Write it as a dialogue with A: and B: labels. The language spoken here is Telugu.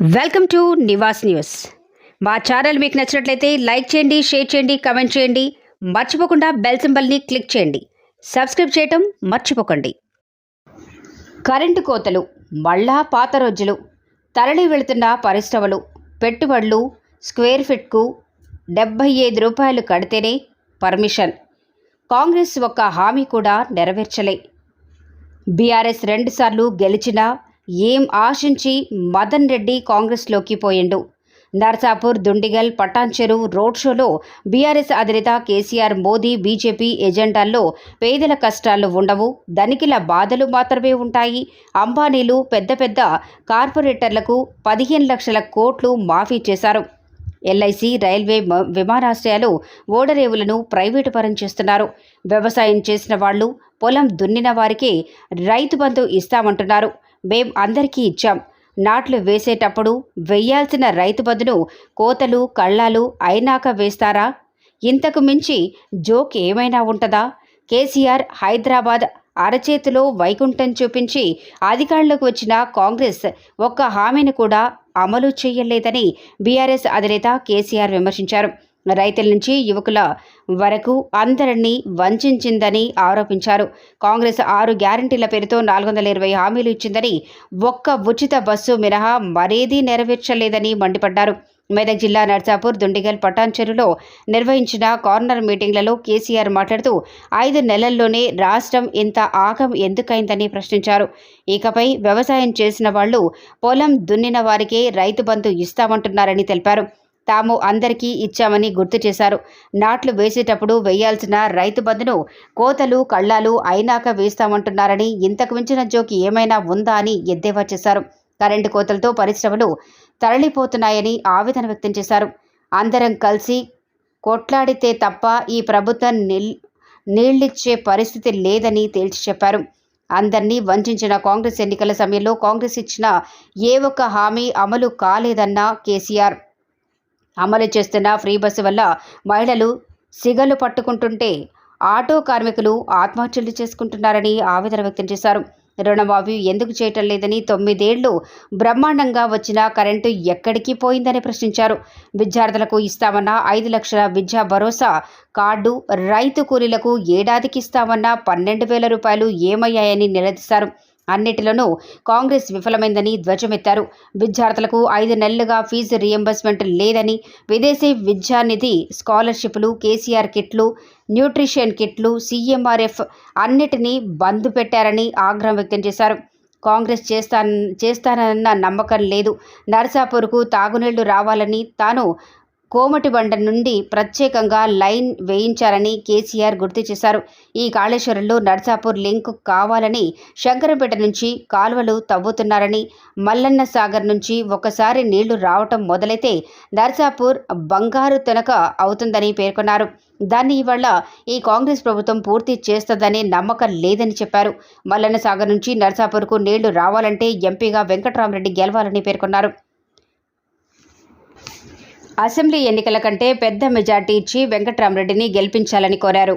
A: Welcome to Nivas news. మా ఛానల్ మీకు నచ్చినట్లయితే లైక్ చేయండి షేర్ చేయండి కమెంట్ చేయండి. మర్చిపోకుండా బెల్ సింబల్ని క్లిక్ చేయండి. సబ్స్క్రైబ్ చేయటం మర్చిపోకండి. కరెంటు కోతలు మళ్ళా పాత రోజులు తరలి వెళుతున్న పరిశ్రమలు పెట్టుబడులు స్క్వేర్ ఫిట్కు డెబ్బై ఐదు రూపాయలు కడితేనే పర్మిషన్. కాంగ్రెస్ ఒక్క హామీ కూడా నెరవేర్చలే. బీఆర్ఎస్ రెండుసార్లు గెలిచినా ఏం ఆశించి మదన్ రెడ్డి కాంగ్రెస్లోకి పోయిండు? నర్సాపూర్ దుండిగల్ పటాన్చెరు రోడ్ షోలో బీఆర్ఎస్ అధినేత కేసీఆర్ మోదీ బీజేపీ ఎజెండాల్లో పేదల కష్టాలు ఉండవు ధనికుల బాధలు మాత్రమే ఉంటాయి. అంబానీలు పెద్ద పెద్ద కార్పొరేటర్లకు పదిహేను లక్షల కోట్లు మాఫీ చేశారు. ఎల్ఐసి రైల్వే విమానాశ్రయాలు ఓడరేవులను ప్రైవేటు పరం చేస్తున్నారు. వ్యవసాయం చేసిన వాళ్ళు పొలం దున్నిన వారికే రైతు బంధు ఇస్తామంటున్నారు. మేం అందరికీ ఇచ్చాం. నాట్లు వేసేటప్పుడు వెయ్యాల్సిన రైతు బదును కోతలు కళ్ళాలు అయినాక వేస్తారా? ఇంతకు మించి జోక్ ఏమైనా ఉంటుందా? కేసీఆర్ హైదరాబాద్ అరచేతిలో వైకుంఠం చూపించి అధికారంలోకి వచ్చిన కాంగ్రెస్ ఒక్క హామీని కూడా అమలు చేయలేదని బీఆర్ఎస్ అధినేత కేసీఆర్ విమర్శించారు. రైతుల నుంచి యువకుల వరకు అందరినీ వంచిందని ఆరోపించారు. కాంగ్రెస్ ఆరు గ్యారంటీల పేరుతో నాలుగు వందల ఇరవై హామీలు ఇచ్చిందని ఒక్క ఉచిత బస్సు మినహా మరేదీ నెరవేర్చలేదని మండిపడ్డారు. మెదక్ జిల్లా నర్సాపూర్ దుండిగల్ పటాన్చెరులో నిర్వహించిన కార్నర్ మీటింగ్లలో కేసీఆర్ మాట్లాడుతూ ఐదు నెలల్లోనే రాష్ట్రం ఇంత ఆగం ఎందుకైందని ప్రశ్నించారు. ఇకపై వ్యవసాయం చేసిన వాళ్ళు పొలం దున్నిన వారికే రైతు బంధు ఇస్తామంటున్నారని తెలిపారు. తాము అందరికీ ఇచ్చామని గుర్తు చేశారు. నాట్లు వేసేటప్పుడు వేయాల్సిన రైతు బంధును కోతలు కళ్ళాలు అయినాక వేస్తామంటున్నారని ఇంతకు మించిన జోకి ఏమైనా ఉందా అని ఎద్దేవా చేశారు. కరెంటు కోతలతో పరిశ్రమలు తరలిపోతున్నాయని ఆవేదన వ్యక్తం చేశారు. అందరం కలిసి కొట్లాడితే తప్ప ఈ ప్రభుత్వం నిల్ నీళ్ళిచ్చే పరిస్థితి లేదని తేల్చి చెప్పారు. అందరినీ వంచిన కాంగ్రెస్ ఎన్నికల సమయంలో కాంగ్రెస్ ఇచ్చిన ఏ ఒక్క హామీ అమలు కాలేదన్న కేసీఆర్. అమలు చేస్తున్న ఫ్రీ బస్సు వల్ల మహిళలు సిగలు పట్టుకుంటుంటే ఆటో కార్మికులు ఆత్మహత్యలు చేసుకుంటున్నారని ఆవేదన వ్యక్తం చేశారు. రుణమాఫీ ఎందుకు చేయటం లేదని తొమ్మిదేళ్ళు బ్రహ్మాండంగా వచ్చిన కరెంటు ఎక్కడికి పోయిందని ప్రశ్నించారు. విద్యార్థులకు ఇస్తామన్న ఐదు లక్షల విద్యా భరోసా కార్డు రైతు కూలీలకు ఏడాదికి ఇస్తామన్న పన్నెండు వేల రూపాయలు ఏమయ్యాయని నిలదీశారు. అన్నిటిలోనూ కాంగ్రెస్ విఫలమైందని ధ్వజమెత్తారు. విద్యార్థులకు ఐదు నెలలుగా ఫీజు రియంబర్స్మెంట్ లేదని విదేశీ విద్యానిధి స్కాలర్షిప్లు కేసీఆర్ కిట్లు న్యూట్రిషన్ కిట్లు సీఎంఆర్ఎఫ్ అన్నిటినీ బంద్ పెట్టారని ఆగ్రహం వ్యక్తం చేశారు. కాంగ్రెస్ చేస్తా చేస్తానన్న నమ్మకం లేదు. నర్సాపూర్కు తాగునీళ్ళు రావాలని తాను కోమటి బండ నుండి ప్రత్యేకంగా లైన్ వేయించారని కేసీఆర్ గుర్తు చేశారు. ఈ కాళేశ్వరంలో నర్సాపూర్ లింక్ కావాలని శంకరంపేట నుంచి కాలువలు తవ్వుతున్నారని మల్లన్న సాగర్ నుంచి ఒకసారి నీళ్ళు రావటం మొదలైతే నర్సాపూర్ బంగారు తనక అవుతుందని పేర్కొన్నారు. దాన్ని ఇవాళ ఈ కాంగ్రెస్ ప్రభుత్వం పూర్తి చేస్తుందనే నమ్మకం లేదని చెప్పారు. మల్లన్న సాగర్ నుంచి నర్సాపూర్కు నీళ్ళు రావాలంటే ఎంపీగా వెంకట్రామరెడ్డి గెలవాలని పేర్కొన్నారు. అసెంబ్లీ ఎన్నికల కంటే పెద్ద మెజార్టీ ఇచ్చి వెంకట్రామరెడ్డిని గెలిపించాలని కోరారు.